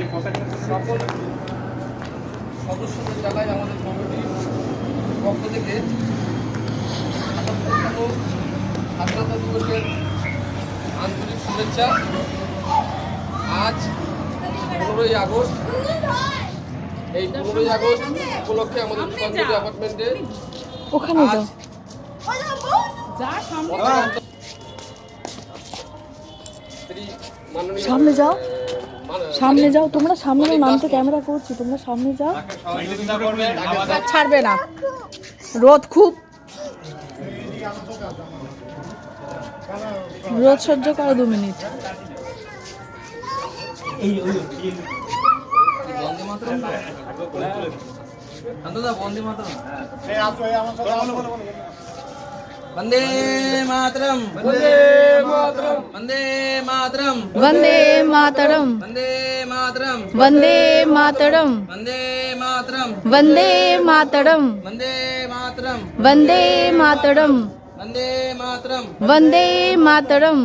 সকল সদস্যদের জানাই আমাদের কমিটির পক্ষ থেকে স্বাধীনতা দিবসের আন্তরিক শুভেচ্ছা। আজ পনেরোই আগস্ট এই পনেরোই আগস্ট উপলক্ষে আমাদের বিপাশবাড়ি অ্যাপার্টমেন্টে ওখানে আজ যাও। সামনে যাও। আহ, মান- সামনে যাও তোমরা সামনে যাও, নাম তো ক্যামেরা করছি তোমরা সামনে যাও ছাড়বে না রোদ খুব রোদ সহ্য করো দু মিনিট বন্দে মাতরম শান্তদা বন্দে মাতরম বন্দে মাতরম বন্দে মাতরম বন্দে মাতরম वंदे मातरम বন্দে মাতরম वंदे மாதரம். வந்தே மாதரம் வந்தே மாதரம். வந்தே மாதரம் வந்தே மாதரம். வந்தே மாதரம் வந்தே மாதரம். வந்தே மாதரம்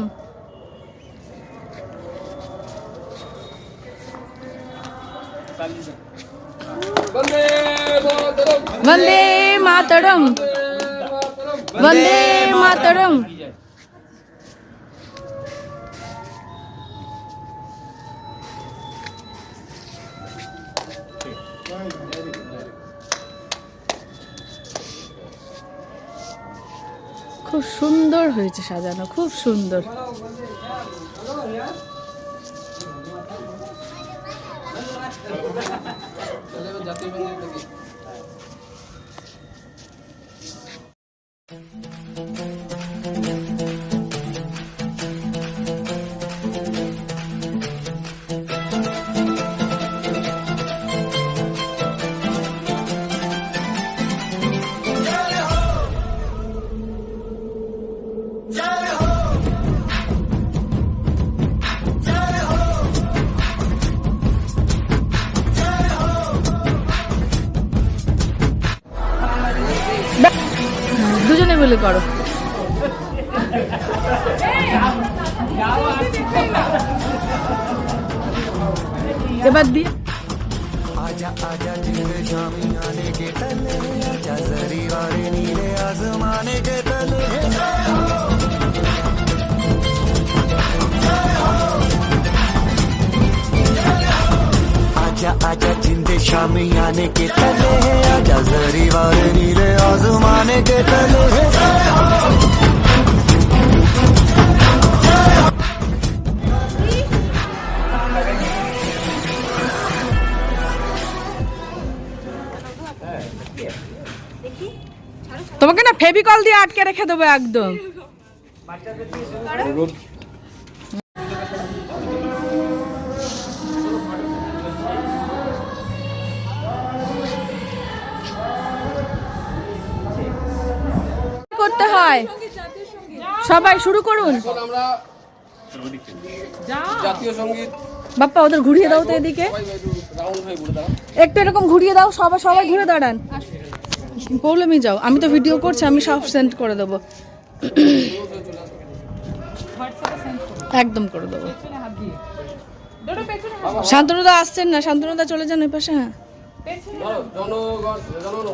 வந்தே மாதரம். வந்தே மாதரம் খুব সুন্দর হয়েছে সাজানো খুব সুন্দর। দুজনে মিলে করো এবার দিয়ে आजा आजा जिंद शामी आने के तले आजा जरी वाले नीले आसमाने के तले शामी आने के तले आजा जरी वाले नीले आसमाने के तले তোমাকে না ফেভিকল দিয়ে আটকে রেখে দেবো একদম করতে হয়। সবাই শুরু করুন। জাতীয় সংগীত বাপ্পা ওদের ঘুরিয়ে দাও তো এদিকে। একটু এরকম ঘুরিয়ে দাও সবাই সবাই ঘুরে দাঁড়ান। প্রবলেমই যাও। আমি তো ভিডিও করছি আমি সব সেন্ড করে দেবো। একদম করে দেবো। শান্তনুদা আসছেন না? শান্তনুদা চলে যান ওই পাশে হ্যাঁ। জনগণ জনগণ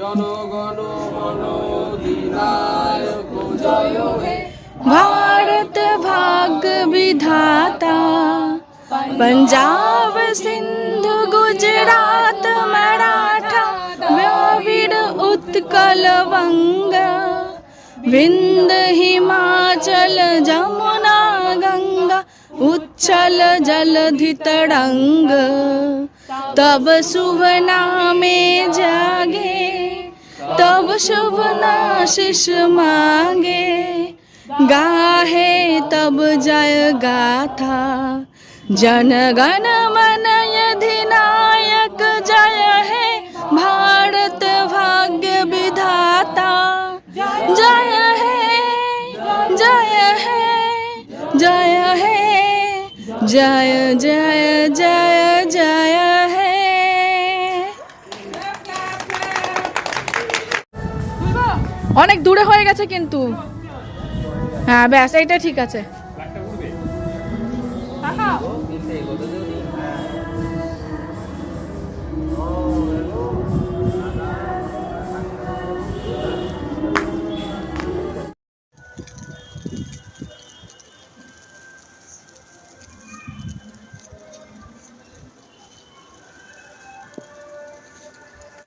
জনগণ মন অধিনায়ক জয় হে भारत भाग्य विधाता पंजाब सिंध गुजरात मराठा द्रविड़ उत्कल वंग विंद हिमाचल जमुना गंगा उच्छल जलधि तरंग तब शुभ नामे जागे, तब शुभ नाशिष मांगे। गाहे तब जय गाथा जन गण मन अधिनायक जय है, भारत भाग्य विधाता। जय है जय है जय है जय जय जय जय है অনেক দূরে হয়ে গেছে কিন্তু হ্যাঁ ব্যাস এইটা ঠিক আছে খাও